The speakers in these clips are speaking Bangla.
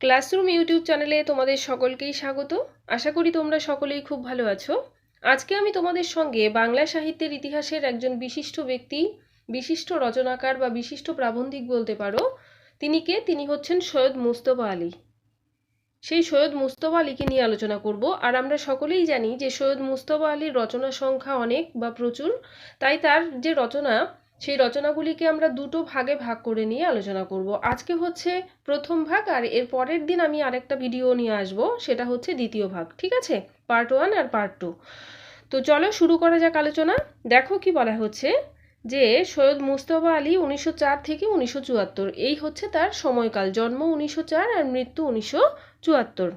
ক্লাসরুম ইউটিউব চ্যানেলে তোমাদের সকলকেই স্বাগত। আশা করি তোমরা সকলেই খুব ভালো আছো। আজকে আমি তোমাদের সঙ্গে বাংলা সাহিত্যের ইতিহাসের একজন বিশিষ্ট ব্যক্তি, বিশিষ্ট রচনাকার বা বিশিষ্ট প্রাবন্ধিক বলতে পারো, তিনি কে? তিনি হচ্ছেন সৈয়দ মুস্তফা আলী। সেই সৈয়দ মুস্তফা আলীকে নিয়ে আলোচনা করব। আর আমরা সকলেই জানি যে সৈয়দ মুস্তফা আলীর রচনা সংখ্যা অনেক বা প্রচুর, তাই তার যে রচনা সেই রচনাগুলিকে আমরা দুটো ভাগে ভাগ করে নিয়ে আলোচনা করব। আজকে হচ্ছে প্রথম ভাগ আর এর পরের দিন আমি আরেকটা ভিডিও নিয়ে আসব, সেটা হচ্ছে দ্বিতীয় ভাগ, ঠিক আছে? পার্ট ওয়ান আর পার্ট টু তো চলো শুরু করা যাক আলোচনা। দেখো কি বলা হচ্ছে যে সৈয়দ মুস্তফা আলী উনিশশো চার থেকে উনিশশো চুয়াত্তর, এই হচ্ছে তার সময়কাল। জন্ম উনিশশো চার আর মৃত্যু উনিশশো চুয়াত্তর।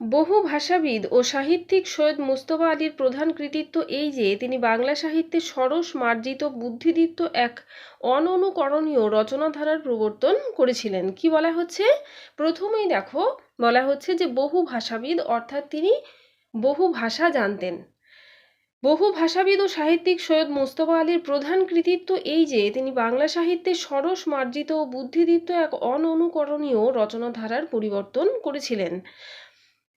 বহু ভাষাবিদ ও সাহিত্যিক সৈয়দ মুস্তফা আলীর প্রধান কৃতিত্ব এই যে, তিনি বাংলা সাহিত্যে সরস মার্জিত বুদ্ধিদীপ্ত এক অননুকরণীয় রচনাধারার প্রবর্তন করেছিলেন। কি বলা হচ্ছে? প্রথমেই দেখো, বলা হচ্ছে যে বহু ভাষাবিদ, অর্থাৎ তিনি বহু ভাষা জানতেন। বহু ভাষাবিদ ও সাহিত্যিক সৈয়দ মুস্তফা আলীর প্রধান কৃতিত্ব এই যে, তিনি বাংলা সাহিত্যে সরস মার্জিত ও বুদ্ধিদীপ্ত এক অননুকরণীয় রচনাধারার পরিবর্তন করেছিলেন।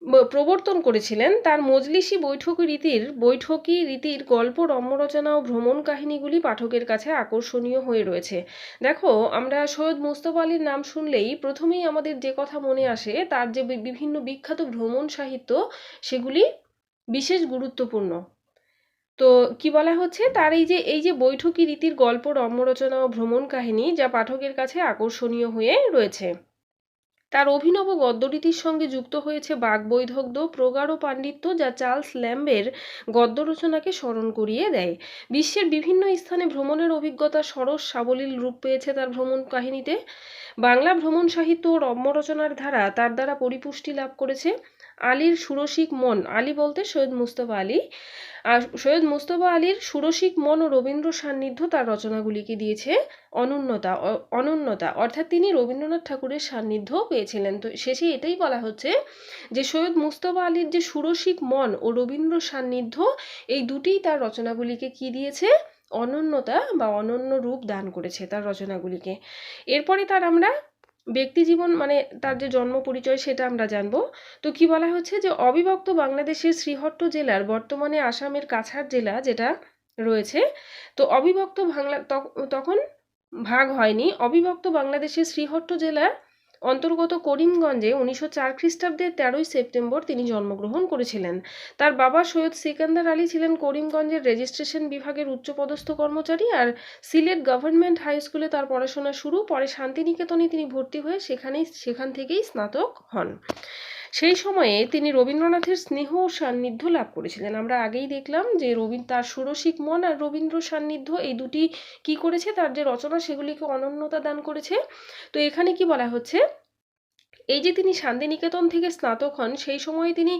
প্রবর্তন করেছিলেন। তার মজলিসি বৈঠকি রীতির বৈঠকি রীতির গল্প, রম্যরচনা ও ভ্রমণ কাহিনীগুলি পাঠকের কাছে আকর্ষণীয় হয়ে রয়েছে। দেখো, আমরা সৈয়দ মুস্তফা আলীর নাম শুনলেই প্রথমেই আমাদের যে কথা মনে আসে, তার যে বিভিন্ন বিখ্যাত ভ্রমণ সাহিত্য, সেগুলি বিশেষ গুরুত্বপূর্ণ। তো কি বলা হচ্ছে? তার এই যে এই যে বৈঠকি রীতির গল্প, রম্যরচনা ও ভ্রমণ কাহিনী, যা পাঠকের কাছে আকর্ষণীয় হয়ে রয়েছে। তার অভিনব গদ্যরীতির সঙ্গে যুক্ত হয়েছে বাগবৈধগ্ধ, প্রগাঢ় পাণ্ডিত্য যা চার্লস ল্যাম্বের গদ্য রচনাকে স্মরণ করিয়ে দেয়। বিশ্বের বিভিন্ন স্থানে ভ্রমণের অভিজ্ঞতা সরস সাবলীল রূপ পেয়েছে তার ভ্রমণ কাহিনীতে। বাংলা ভ্রমণ সাহিত্য ও রম্য রচনার ধারা তার দ্বারা পরিপুষ্টি লাভ করেছে আলীর সুরসিক মন। আলী বলতে সৈয়দ মুস্তফা আলী। আর সৈয়দ মুস্তফা আলীর সুরসিক মন ও রবীন্দ্র সান্নিধ্য তার রচনাগুলিকে দিয়েছে অনন্যতা অনন্যতা। অর্থাৎ তিনি রবীন্দ্রনাথ ঠাকুরের সান্নিধ্য পেয়েছিলেন। তো শেষে এটাই বলা হচ্ছে যে, সৈয়দ মুস্তফা আলীর যে সুরসিক মন ও রবীন্দ্র সান্নিধ্য, এই দুটিই তার রচনাগুলিকে কি দিয়েছে? অনন্যতা বা অনন্য রূপ দান করেছে তার রচনাগুলিকে। এরপরে তার আমরা ব্যক্তি জীবন মানে তার যে জন্ম পরিচয় সেটা আমরা জানব। তো কি বলা হচ্ছে যে অবিভক্ত বাংলাদেশের শ্রীহট্ট জেলার বর্তমানে আসামের কাছাড় জেলা যেটা রয়েছে, তো অবিভক্ত বাংলা তখন ভাগ হয়নি। অবিভক্ত বাংলাদেশের শ্রীহট্ট জেলার অন্তর্গত করিমগঞ্জে উনিশশো চার খ্রিস্টাব্দের তেরোই সেপ্টেম্বর তিনি জন্মগ্রহণ করেছিলেন। তার বাবা সৈয়দ সিকান্দার আলী ছিলেন করিমগঞ্জের রেজিস্ট্রেশন বিভাগের উচ্চপদস্থ কর্মচারী আর সিলেট গভর্নমেন্ট হাই স্কুলে তার পড়াশোনা শুরু। পরে শান্তিনিকেতনে তিনি ভর্তি হয়ে সেখানেই, সেখান থেকেই স্নাতক হন। সেই সময়ে তিনি রবীন্দ্রনাথের স্নেহ ও সান্নিধ্য লাভ করেছিলেন। আমরা আগেই দেখলাম যে রবীন্দ্র তার সুরসিক মন আর রবীন্দ্র সান্নিধ্য এই দুটি কি করেছে? তার যে রচনা সেগুলিকে অনন্যতা দান করেছে। তো এখানে কি বলা হচ্ছে? এই যে তিনি শান্তিনিকেতন থেকে স্নাতক হন, সেই সময়ে তিনি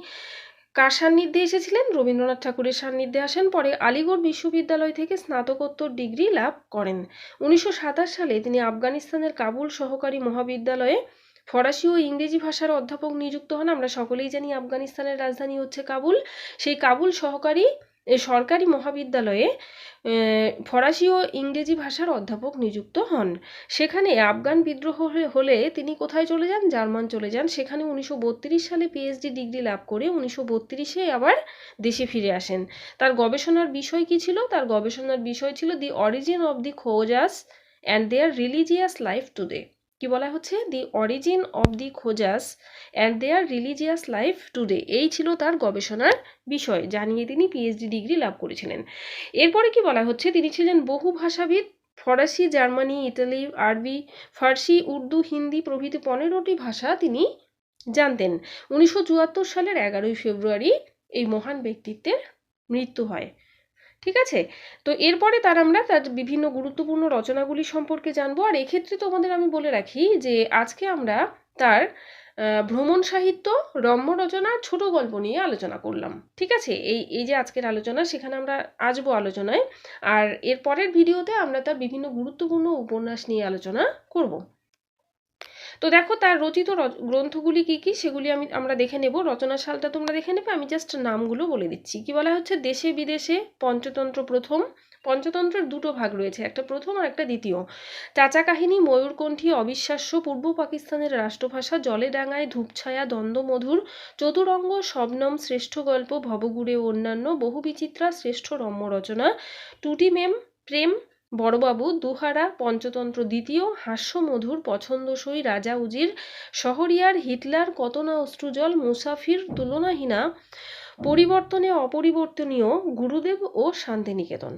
কার সান্নিধ্যে এসেছিলেন? রবীন্দ্রনাথ ঠাকুরের সান্নিধ্যে আসেন। পরে আলিগড় বিশ্ববিদ্যালয় থেকে স্নাতকোত্তর ডিগ্রি লাভ করেন। উনিশশো সাতাশ সালে তিনি আফগানিস্তানের কাবুল সহকারী মহাবিদ্যালয়ে ফরাসি ও ইংরেজি ভাষার অধ্যাপক নিযুক্ত হন। আমরা সকলেই জানি আফগানিস্তানের রাজধানী হচ্ছে কাবুল। সেই কাবুল সহকারী সরকারি মহাবিদ্যালয়ে ফরাসি ও ইংরেজি ভাষার অধ্যাপক নিযুক্ত হন। সেখানে আফগান বিদ্রোহ হলে তিনি কোথায় চলে যান? জার্মান চলে যান। সেখানে উনিশশো বত্রিশ সালে পিএইচডি ডিগ্রি লাভ করে উনিশশো বত্রিশে আবার দেশে ফিরে আসেন। তার গবেষণার বিষয় কি ছিল? তার গবেষণার বিষয় ছিল the origin of the Khojas and their religious life today কি বলা হচ্ছে? The origin of the Khojas and their religious life today এই ছিল তার গবেষণার বিষয়, জানিয়ে তিনি পিএইচডি ডিগ্রি লাভ করেছিলেন। এরপরে কি বলা হচ্ছে? তিনি ছিলেন বহু ভাষাবিদ, ফরাসি, জার্মানি, ইতালি, আরবি, ফার্সি, উর্দু, হিন্দি প্রভৃতি পনেরোটি ভাষা তিনি জানতেন। উনিশশো চুয়াত্তর সালের এগারোই ফেব্রুয়ারি এই মহান ব্যক্তিত্বের মৃত্যু হয়। ঠিক আছে? তো এরপরে তার আমরা তার বিভিন্ন গুরুত্বপূর্ণ রচনাগুলি সম্পর্কে জানব। আর এক্ষেত্রে তোমাদের আমি বলে রাখি যে, আজকে আমরা তার ভ্রমণ সাহিত্য, রম্য রচনা ছোট গল্প নিয়ে আলোচনা করলাম। ঠিক আছে? এই এই যে আজকের আলোচনা, সেখানে আমরা আসব আলোচনায়। আর এর পরের ভিডিওতে আমরা তার বিভিন্ন গুরুত্বপূর্ণ উপন্যাস নিয়ে আলোচনা করব। তো দেখো তার রচিত গ্রন্থগুলি কি কি? সেগুলি আমি, আমরা দেখে নেব। রচনা সালটা তোমরা দেখে নেবে। আমি জাস্ট নামগুলো বলে দিচ্ছি। কি বলা হচ্ছে? দেশে বিদেশে পঞ্চতন্ত্র প্রথম। পঞ্চতন্ত্রের দুটো ভাগ রয়েছে, একটা প্রথম আর একটা দ্বিতীয়। চাচা কাহিনী, ময়ূরকণ্ঠী, অবিশ্বাস্য, পূর্ব পাকিস্তানের রাষ্ট্রভাষা, জলে ডাঙায় ধূপছায়া, দ্বন্দ্বমধুর, চতুরঙ্গ, শবনম, শ্রেষ্ঠ গল্প, ভবগুড়ে অন্যান্য বহু বিচিত্রা শ্রেষ্ঠ রম্য রচনা। টুটি মেম, প্রেম বড়বাবু দুহারা পঞ্চতন্ত্র দ্বিতীয় হাস্যমধুর পছন্দসই রাজা উজির শহরিয়ার হিটলার কত না অশ্রুজল মুসাফির তুলনাহীনা পরিবর্তনে অপরিবর্তনীয় গুরুদেব ও শান্তিনিকেতন।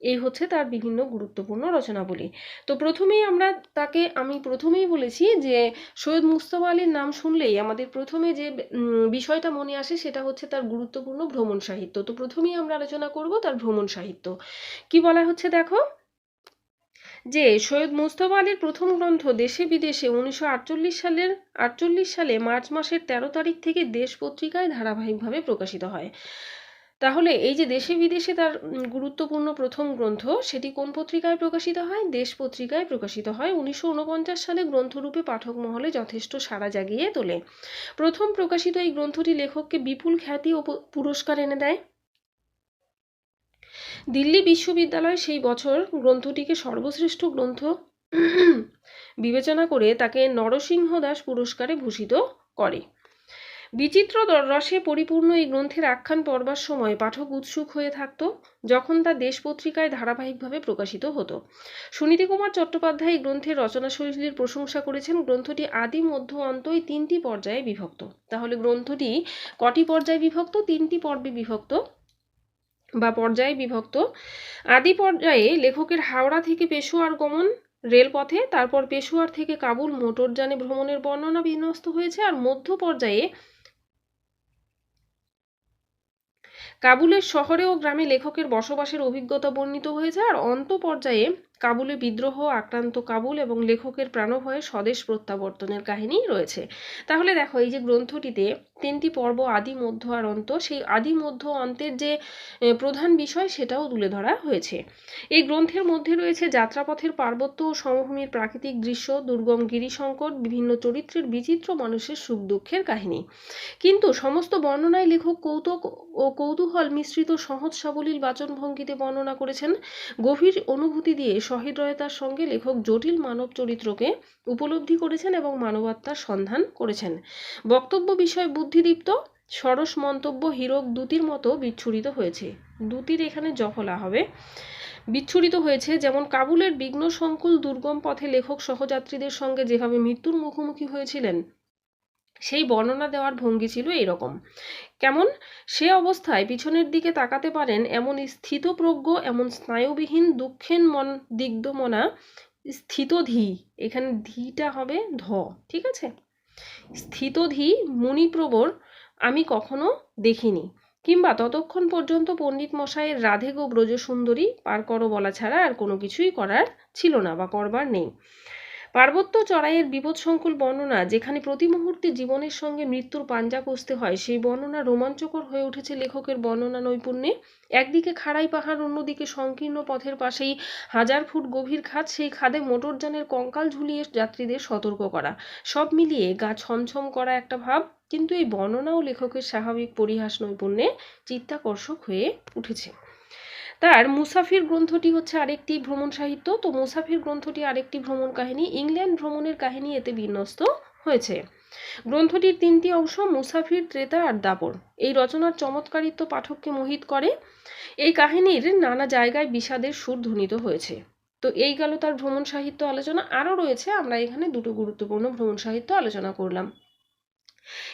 এই হচ্ছে তার বিভিন্ন গুরুত্বপূর্ণ রচনাবলী। তো প্রথমেই আমরা তাকে, আমি প্রথমেই বলেছি যে সৈয়দ মুস্তফা আলীর নাম শুনলেই আমাদের প্রথমে যে বিষয়টা মনে আসে সেটা হচ্ছে তার গুরুত্বপূর্ণ ভ্রমণ সাহিত্য। তো প্রথমেই আমরা আলোচনা করব তার ভ্রমণ সাহিত্য। কি বলা হচ্ছে দেখো? যে সৈয়দ মুস্তফা আলীর প্রথম গ্রন্থ দেশে বিদেশে উনিশশো আটচল্লিশ সালের আটচল্লিশ সালে মার্চ মাসের তেরো তারিখ থেকে দেশ পত্রিকায় ধারাবাহিকভাবে প্রকাশিত হয়। তাহলে এই যে দেশে বিদেশে তার গুরুত্বপূর্ণ প্রথম গ্রন্থ, সেটি কোন পত্রিকায় প্রকাশিত হয়? দেশ পত্রিকায় প্রকাশিত হয় উনিশশো উনপঞ্চাশ সালে গ্রন্থরূপে পাঠক মহলে যথেষ্ট সাড়া জাগিয়ে তোলে। প্রথম প্রকাশিত এই গ্রন্থটি লেখককে বিপুল খ্যাতি ও পুরস্কার এনে দেয়। দিল্লি বিশ্ববিদ্যালয় সেই বছর গ্রন্থটিকে সর্বশ্রেষ্ঠ গ্রন্থ বিবেচনা করে তাকে নরসিংহ দাস পুরস্কারে ভূষিত করে। বিচিত্র রসে পরিপূর্ণ এই গ্রন্থের আখ্যান পড়বার সময় পাঠক উৎসুক হয়ে থাকত, যখন তা দেশ পত্রিকায় ধারাবাহিকভাবে প্রকাশিত হতো। সুনীতি কুমার চট্টোপাধ্যায় এই গ্রন্থের রচনাশৈলীর প্রশংসা করেছেন, গ্রন্থটি আদি, মধ্য, অন্ত এই তিনটি পর্যায়ে বিভক্ত। তাহলে গ্রন্থটি কটি পর্যায়ে বিভক্ত? তিনটি পর্বে বিভক্ত। বা পর্যায়ে বিভক্ত। আদি পর্যায়ে লেখকের হাওড়া থেকে পেশোয়ার গমন, রেলপথে, তারপর পেশোয়ার থেকে কাবুল মোটরযানে ভ্রমণের বর্ণনা বিন্যস্ত হয়েছে আর মধ্য পর্যায়ে কাবুলের শহরে ও গ্রামে লেখকের বসবাসের অভিজ্ঞতা বর্ণিত হয়েছে আর অন্ত পর্যায়ে কাবুলে বিদ্রোহ, আক্রান্ত কাবুল এবং লেখকের প্রাণভয়ে স্বদেশ প্রত্যাবর্তনের কাহিনী রয়েছে। তাহলে দেখো, এই যে গ্রন্থটিতে তিনটি পর্ব আদি মধ্য আর অন্ত। সেই আদি মধ্য অন্তের যে প্রধান বিষয় সেটাও তুলে ধরা হয়েছে। এই গ্রন্থের মধ্যে রয়েছে যাত্রাপথের পার্বত্য ও সমভূমির প্রাকৃতিক দৃশ্য, দুর্গম গিরিসংকট, বিভিন্ন চরিত্রের বিচিত্র মানুষের সুখ দুঃখের কাহিনী। কিন্তু সমস্ত বর্ণনায় লেখক কৌতুক ও কৌতূহল মিশ্রিত সহজ সাবলীল বাচনভঙ্গিতে বর্ণনা করেছেন। গভীর অনুভূতি দিয়ে সহৃদয়তার সঙ্গে লেখক জটিল মানব চরিত্রকে উপলব্ধি করেছেন এবং মানবাত্মার সন্ধান করেছেন। বক্তব্য বিষয় বুদ্ধিদীপ্ত, সরস মন্তব্য হীরক দুতির মতো বিচ্ছুরিত হয়েছে। দুতির এখানে জফলা হবে। বিচ্ছুরিত হয়েছে যেমন কাবুলের বিঘ্ন সংকুল দুর্গম পথে লেখক সহযাত্রীদের সঙ্গে যেভাবে মৃত্যুর মুখোমুখি হয়েছিলেন, সেই বর্ণনা দেওয়ার ভঙ্গি ছিল এরকম। কেমন? সে অবস্থায় পিছনের দিকে তাকাতে পারেন এমন স্থিতপ্রজ্ঞ, এমন স্নায়ুবিহীন দুঃখেন মন দিগ্ধমনা স্থিতধি। এখানে ধীটা হবে ধ, ঠিক আছে? স্থিতধি মুনিপ্রবর আমি কখনো দেখিনি। কিংবা ততক্ষণ পর্যন্ত পণ্ডিত মশাইয়ের রাধে গো ব্রজসুন্দরী পার করো বলা ছাড়া আর কোনো কিছুই করার ছিল না বা করবার নেই। পার্বত্য চড়াইয়ের বিপদসংকুল বর্ণনা, যেখানে প্রতি মুহূর্তে জীবনের সঙ্গে মৃত্যুর পাঞ্জা কষতে হয়, সেই বর্ণনা রোমাঞ্চকর হয়ে উঠেছে লেখকের বর্ণনা নৈপুণ্যে। একদিকে খাড়াই পাহাড়, অন্যদিকে সংকীর্ণ পথের পাশেই হাজার ফুট গভীর খাদ, সেই খাদে মোটরযানের কঙ্কাল ঝুলিয়ে যাত্রীদের সতর্ক করা। সব মিলিয়ে গা ছমছম করা একটা ভাব, কিন্তু এই বর্ণনাও লেখকের স্বাভাবিক পরিহাস নৈপুণ্যে চিত্তাকর্ষক হয়ে উঠেছে। তার মুসাফির গ্রন্থটি হচ্ছে আরেকটি ভ্রমণ সাহিত্য। তো মুসাফির গ্রন্থটি আরেকটি ভ্রমণ কাহিনী, ইংল্যান্ড ভ্রমণের কাহিনী এতে বিন্যস্ত হয়েছে। গ্রন্থটির তিনটি অংশ মুসাফির, ত্রেতা আর দাপর। এই রচনার চমৎকারিত্ব পাঠককে মোহিত করে। এই কাহিনীর নানা জায়গায় বিষাদের সুর ধ্বনিত হয়েছে। তো এই গেল তার ভ্রমণ সাহিত্য আলোচনা। আরও রয়েছে, আমরা এখানে দুটো গুরুত্বপূর্ণ ভ্রমণ সাহিত্য আলোচনা করলাম।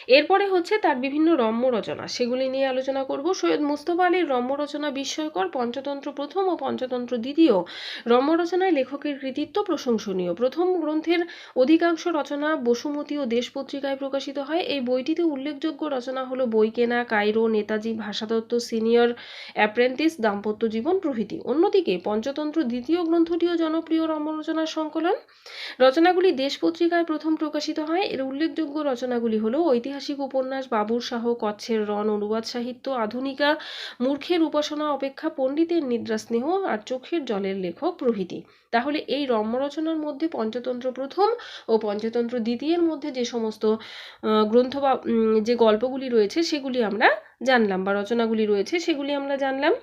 এরপরে হচ্ছে তার বিভিন্ন রম্য রচনা সেগুলি নিয়ে আলোচনা করব। সৈয়দ মুস্তফা আলীর রম্য রচনা বিস্ময়কর, পঞ্চতন্ত্র প্রথম ও পঞ্চতন্ত্র দ্বিতীয়। রম্য রচনায় লেখকের কৃতিত্ব প্রশংসনীয়। প্রথম গ্রন্থের অধিকাংশ রচনা বসুমতী ও দেশ পত্রিকায় প্রকাশিত হয়। এই বইটিতে উল্লেখযোগ্য রচনা হলো বই কেনা, কায়রো, নেতাজি, ভাষাতত্ত্ব, সিনিয়র অ্যাপ্রেন্টিস, দাম্পত্য জীবন, প্রভৃতি। অন্যদিকে পঞ্চতন্ত্র দ্বিতীয় গ্রন্থটিও জনপ্রিয় রম্য রচনার সংকলন। রচনাগুলি দেশ পত্রিকায় প্রথম প্রকাশিত হয়। এর উল্লেখযোগ্য রচনাগুলি হলো ঐতিহাসিক উপন্যাস বাবুর শাহ, কচ্ছের রণ, অনুবাদ সাহিত্য, আধুনিকা, মূর্খের উপাসনা, অপেক্ষা, পণ্ডিতের নিদ্রা স্নেহ আর চোখের জলের লেখক প্রভৃতি। তাহলে এই রম্য রচনার মধ্যে পঞ্চতন্ত্র প্রথম ও পঞ্চতন্ত্র দ্বিতীয়ের মধ্যে যে সমস্ত গ্রন্থ বা যে গল্পগুলি রয়েছে সেগুলি আমরা জানলাম বা রচনাগুলি রয়েছে সেগুলি আমরা জানলাম।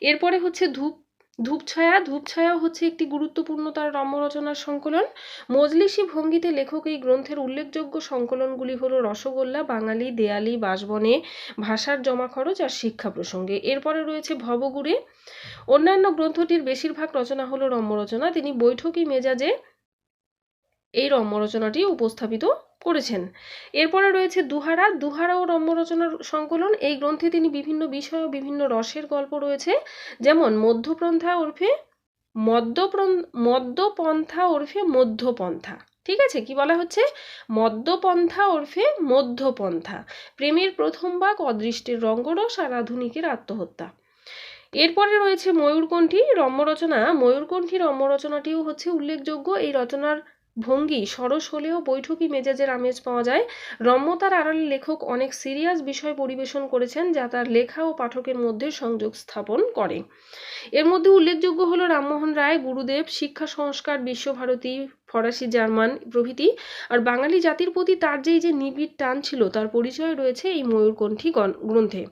এরপরে হচ্ছে ধূপ ধূপছায়া ধূপছায়া হচ্ছে একটি গুরুত্বপূর্ণ তার রম্য রচনার সংকলন। মজলিসি ভঙ্গিতে লেখক এই গ্রন্থের উল্লেখযোগ্য সংকলনগুলি হলো রসগোল্লা, বাঙালি, দেয়ালি, বাসবনে, ভাষার জমা খরচ আর শিক্ষা প্রসঙ্গে। এরপরে রয়েছে ভবগুড়ে। অন্যান্য গ্রন্থটির বেশিরভাগ রচনা হলো রম্য রচনা তিনি বৈঠকি মেজাজে এই রম্য রচনাটি উপস্থাপিত করেছেন। এরপরে রয়েছে দুহারা। দুহারা ও রম্য রচনার সংকলন। এই গ্রন্থে তিনি বিভিন্ন বিষয় ও বিভিন্ন রসের গল্প রয়েছে। যেমন মধ্যপন্থা ওরফে মদ্যপ্রন, মদ্যপন্থা ওরফে মধ্যপন্থা। ঠিক আছে? কি বলা হচ্ছে? মদ্যপন্থা ওরফে মধ্যপন্থা। প্রেমের প্রথম বাক, অদৃষ্টের রঙ্গরস আর আধুনিকের আত্মহত্যা। এরপরে রয়েছে ময়ূরকণ্ঠী রম্য রচনা ময়ূরকণ্ঠী রম্য রচনাটিও হচ্ছে উল্লেখযোগ্য। এই রচনার ভঙ্গি, সরস হলেও বৈঠকি মেজাজের আমেজ পাওয়া যায়। রম্যতার আড়ালে লেখক অনেক সিরিয়াস বিষয় পরিবেশন করেছেন যা তার লেখা ও পাঠকের মধ্যে সংযোগ স্থাপন করে। এর মধ্যে উল্লেখযোগ্য হলো রামমোহন রায়, গুরুদেব, শিক্ষা সংস্কার, বিশ্বভারতী, ফরাসি, জার্মান প্রভৃতি। আর বাঙালি জাতির প্রতি তার যেই যে নিবিড় টান ছিল, তার পরিচয় রয়েছে এই ময়ূরকণ্ঠী গ্রন্থে।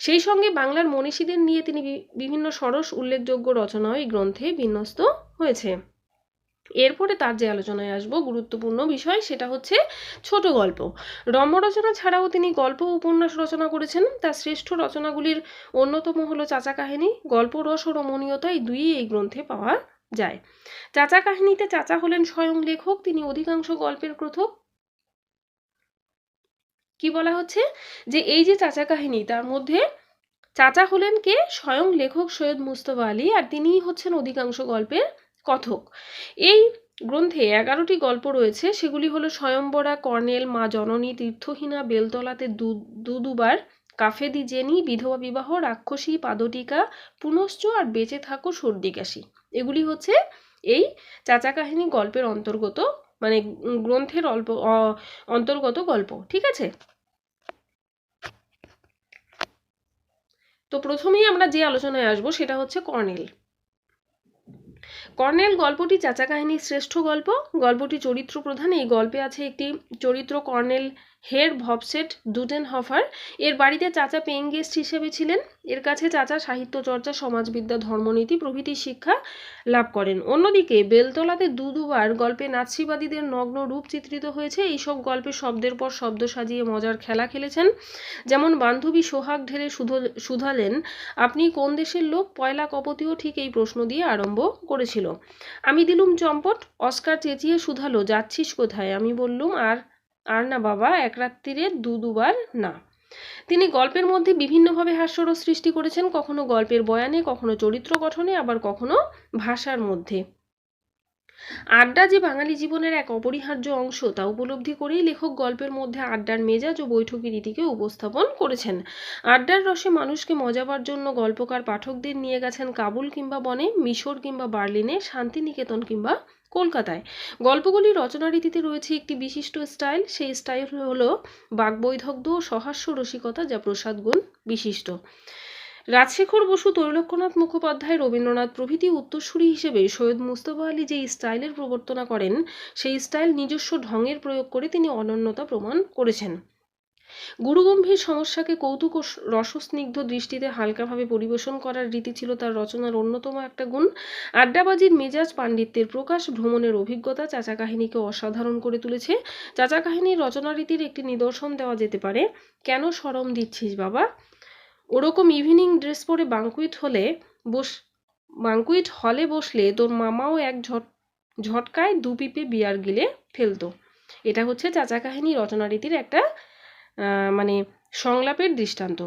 সেই সঙ্গে বাংলার মনীষীদের নিয়ে তিনি বিভিন্ন সরস উল্লেখযোগ্য রচনাও এই গ্রন্থে বিন্যস্ত হয়েছে। এরপরে তার যে আলোচনায় আসব গুরুত্বপূর্ণ বিষয় সেটা হচ্ছে ছোট গল্প। রম্য রচনা ছাড়াও তিনি গল্প উপন্যাস রচনা করেছেন। তার শ্রেষ্ঠ রচনাগুলির অন্যতম হলো চাচা কাহিনী, গল্প, রস ও রমণীয়তা এই দুইই এই গ্রন্থে পাওয়া যায়। চাচা কাহিনীতে চাচা হলেন স্বয়ং লেখক, তিনি অধিকাংশ গল্পের প্রথম কি বলা হচ্ছে? যে এই যে চাচা কাহিনী, তার মধ্যে চাচা হলেন কে? স্বয়ং লেখক সৈয়দ মুস্তফা আলী, আর তিনিই হচ্ছেন অধিকাংশ গল্পের কথক। এই গ্রন্থে এগারোটি গল্প রয়েছে। সেগুলি হলো স্বয়ম্বরা, কর্নেল, মা জননী, তীর্থহীনা, বেলতলাতে দু দুবার, কাফেদি জেনি, বিধবা বিবাহ, রাক্ষসী, পাদটিকা, পুনশ্চ আর বেঁচে থাকো সর্দি কাশি। এগুলি হচ্ছে এই চাচা কাহিনী গল্পের অন্তর্গত মানে গ্রন্থের অল্প অন্তর্গত গল্প, ঠিক আছে? তো প্রথমেই আমরা যে আলোচনায় আসব সেটা হচ্ছে কর্নেল। কর্নেল, গল্পটি চাচা কাহিনীর শ্রেষ্ঠ গল্প। গল্পটি চরিত্র প্রধান এই গল্পে আছে একটি চরিত্র কর্নেল হের ভবসেট ডুটেন হফার এর বাড়িতে চাচা পেইং গেস্ট হিসেবে ছিলেন। এর কাছে চাচা সাহিত্য চর্চা সমাজবিদ্যা, ধর্মনীতি, প্রভৃতি শিক্ষা লাভ করেন। অন্যদিকে বেলতলাতে দু দুবার গল্পে নাৎসিবাদীদের নগ্ন রূপ চিত্রিত হয়েছে। এইসব গল্পে শব্দের পর শব্দ সাজিয়ে মজার খেলা খেলেছেন। যেমন বান্ধবী সোহাগ ঢেলে শুধো- শুধালেন আপনি কোন দেশের লোক? পয়লা কপতিও ঠিক এই প্রশ্ন দিয়ে আরম্ভ করেছিল। আমি দিলুম চম্পট, অস্কার চেঁচিয়ে শুধালো যাচ্ছিস কোথায়? আমি বললুম, আর আর না বাবা, এক রাত্রিরে দু দুবার না। তিনি গল্পের মধ্যে বিভিন্নভাবে হাস্যরস সৃষ্টি করেছেন, কখনো গল্পের বয়ানে, কখনো চরিত্র গঠনে, আবার কখনো ভাষার মধ্যে। আড্ডা যে বাঙালি জীবনের এক অপরিহার্য অংশ, তা উপলব্ধি করেই লেখক গল্পের মধ্যে আড্ডার মেজাজ ও বৈঠকি রীতিকে উপস্থাপন করেছেন। আড্ডার রসে মানুষকে মজাবার জন্য গল্পকার পাঠকদের নিয়ে গেছেন কাবুল কিংবা বনে, মিশর কিংবা বার্লিনে, শান্তিনিকেতন কিংবা কলকাতায়। গল্পগুলি রচনারীতিতে রয়েছে একটি বিশিষ্ট স্টাইল, সেই স্টাইল হলো বাকবৈধগ্ধ ও সহাস্য রসিকতা যা প্রসাদগুণ বিশিষ্ট। রাজশেখর বসু তৈলক্যনাথ মুখোপাধ্যায়, রবীন্দ্রনাথ প্রভৃতি উত্তরসূরি হিসেবে সৈয়দ মুস্তফা আলী যে স্টাইলের প্রবর্তনা করেন, সেই স্টাইল নিজস্ব ঢঙের প্রয়োগ করে তিনি অনন্যতা প্রমাণ করেছেন। গুরুগম্ভীর সমস্যাকে কৌতুক ও রসস্নিগ্ধ দৃষ্টিতে হালকাভাবে পরিবেশন করার রীতি ছিল তার রচনার অন্যতম একটা গুণ। আড্ডাবাজির মেজাজ পাণ্ডিত্যের প্রকাশ, ভ্রমণের অভিজ্ঞতা চাচা কাহিনীকে অসাধারণ করে তুলেছে। চাচা কাহিনীর রচনারীতির একটি নিদর্শন দেওয়া যেতে পারে, কেন সরম দিচ্ছিস বাবা? ওরকম ইভিনিং ড্রেস পরে বাঙ্কুইট হলে বস বাঙ্কুইট হলে বসলে তোর মামাও এক ঝট, ঝটকায় দু পিপে বিয়ার গিলে ফেলতো। এটা হচ্ছে চাচা কাহিনী রচনারীতির একটা মানে সংলাপের দৃষ্টান্ত।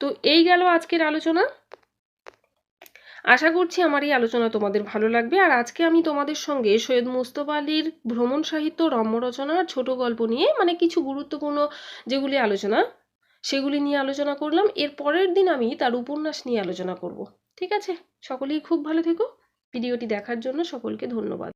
তো এই গেল আজকের আলোচনা। আশা করছি আমার এই আলোচনা তোমাদের ভালো লাগবে। আর আজকে আমি তোমাদের সঙ্গে সৈয়দ মুস্তফা আলীর ভ্রমণ সাহিত্য রম্য রচনা ছোট গল্প নিয়ে মানে কিছু গুরুত্বপূর্ণ যেগুলি আলোচনা সেগুলি নিয়ে আলোচনা করলাম। এর পরের দিন আমি তার উপন্যাস নিয়ে আলোচনা করব। ঠিক আছে? সকলেই খুব ভালো থেকো। ভিডিওটি দেখার জন্য সকলকে ধন্যবাদ।